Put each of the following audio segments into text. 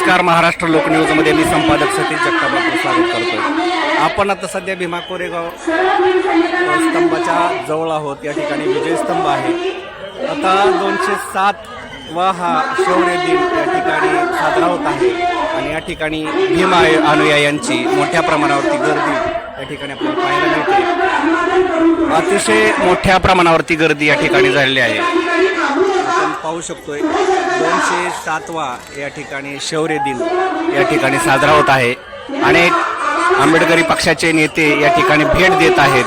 नमस्कार महाराष्ट्र लोकन्यूजमध्ये मी संपादक सतीश जगताप आपलं स्वागत करतोय. आपण आता सध्या भीमा कोरेगाव स्तंभाच्या जवळ आहोत. या ठिकाणी विजय स्तंभ आहे. आता दोनशे सात वा हा शौर्य दिन या ठिकाणी साजरा होत आहे. आणि या ठिकाणी भीमा अनुयायांची मोठ्या प्रमाणावरती गर्दी या ठिकाणी आपल्याला पाहायला मिळते. अतिशय मोठ्या प्रमाणावरती गर्दी या ठिकाणी झालेली आहे. पाहू शकतोय. दोनशे सातवा या ठिकाणी शौर्य दिन या ठिकाणी साजरा होत आहे. अनेक आंबेडकरी पक्षाचे नेते या ठिकाणी भेट देत आहेत.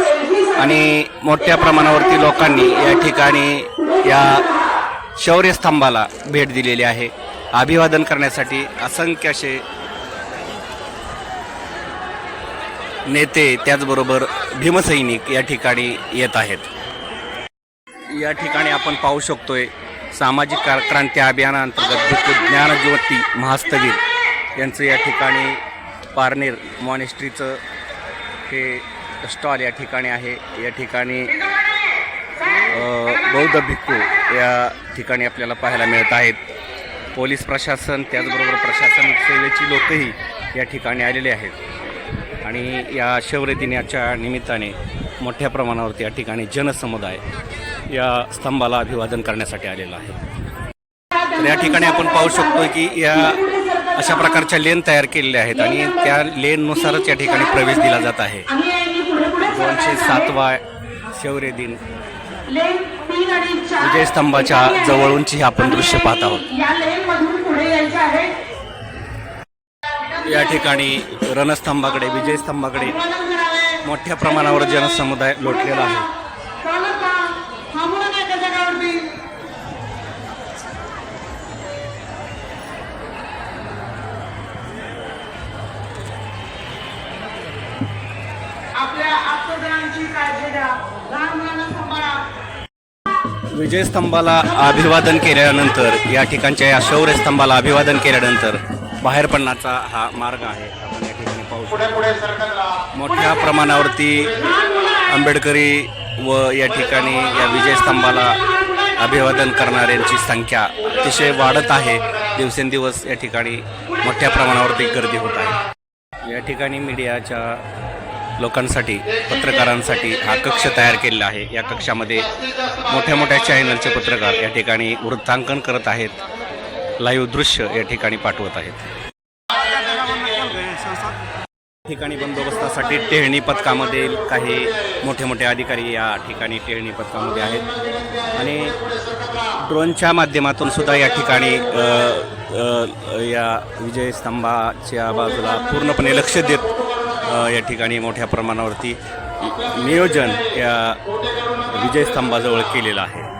आणि मोठ्या प्रमाणावरती लोकांनी या ठिकाणी या शौर्य स्तंभाला भेट दिलेली आहे. अभिवादन करण्यासाठी असंख्य असे नेते त्याचबरोबर भीमसैनिक या ठिकाणी येत आहेत. या ठिकाणी आपण पाहू शकतोय सामाजिक क्रांती अभियानाअंतर्गत भिक्खू ज्ञानज्योती महास्तवीर यांचं या ठिकाणी पारनेर मॉनेस्ट्रीचं हे स्टॉल या ठिकाणी आहे. या ठिकाणी बौद्ध भिक्खू या ठिकाणी आपल्याला पाहायला मिळत आहेत. पोलीस प्रशासन त्याचबरोबर प्रशासनिक सेवेची लोकही या ठिकाणी आलेले आहेत. आणि या शौर्य दिनाच्या निमित्ताने मोठ्या प्रमाणावरती या ठिकाणी जनसमुदाय या स्तंभाला अभिवादन करण्यासाठी आलेला आहे. तर या ठिकाणी आपण पाहू शकतो की या अशा प्रकारच्या लेन तयार केलेल्या आहेत आणि त्या लेननुसारच या ठिकाणी प्रवेश दिला जात आहे. दोनशे सातवा शौर्य दिन विजय स्तंभाच्या जवळूनची हे आपण दृश्य पाहत आहोत. या या ठिकाणी रणस्तंभाकडे विजय स्तंभाकडे मोठ्या प्रमाणावर जनसमुदाय लोटलेला आहे. विजय स्तंभाला अभिवादन केल्यानंतर या ठिकाणच्या या शौर्य स्तंभाला अभिवादन केल्यानंतर बाहेर पडण्याचा हा मार्ग आहे. ठिकाणी पाहू मोठ्या प्रमाणावरती आंबेडकरी व या ठिकाणी या विजय स्तंभाला अभिवादन करणाऱ्यांची संख्या अतिशय वाढत आहे. दिवसेंदिवस या ठिकाणी मोठ्या प्रमाणावरती गर्दी होत आहे. या ठिकाणी मीडियाच्या लोकांसाठी पत्रकारांसाठी हा कक्ष तयार केलेला आहे. या कक्षामध्ये मोठ्या मोठ्या चॅनलचे पत्रकार या ठिकाणी वृत्तांकन करत आहेत. लाईव्ह दृश्य या ठिकाणी पाठवत आहेत. ठिकाणी बंदोबस्तासाठी टेहणी पथकामध्ये काही मोठे मोठे अधिकारी या ठिकाणी टेहणी पथकामध्ये आहेत. आणि ड्रोनच्या माध्यमातून सुद्धा या ठिकाणी या विजय स्तंभाच्या बाजूला पूर्णपणे लक्ष देत या ठिकाणी मोठ्या प्रमाणावरती नियोजन या विजय स्तंभाजवळ केलेलं आहे.